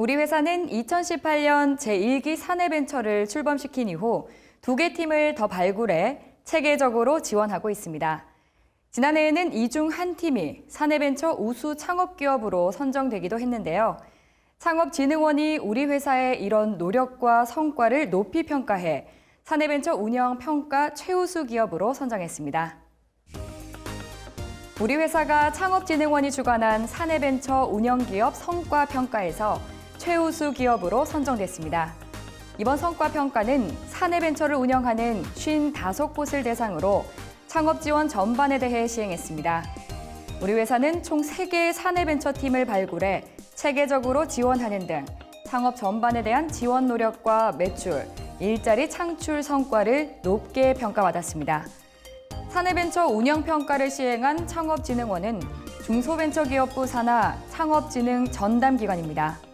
우리 회사는 2018년 제1기 사내벤처를 출범시킨 이후 두 개 팀을 더 발굴해 체계적으로 지원하고 있습니다. 지난해에는 이 중 한 팀이 사내벤처 우수 창업기업으로 선정되기도 했는데요. 창업진흥원이 우리 회사의 이런 노력과 성과를 높이 평가해 사내벤처 운영 평가 최우수 기업으로 선정했습니다. 우리 회사가 창업진흥원이 주관한 사내벤처 운영기업 성과 평가에서 최우수 기업으로 선정됐습니다. 이번 성과 평가는 사내 벤처를 운영하는 55곳을 대상으로 창업 지원 전반에 대해 시행했습니다. 우리 회사는 총 3개의 사내 벤처 팀을 발굴해 체계적으로 지원하는 등 창업 전반에 대한 지원 노력과 매출, 일자리 창출 성과를 높게 평가받았습니다. 사내벤처 운영평가를 시행한 창업진흥원은 중소벤처기업부 산하 창업진흥 전담기관입니다.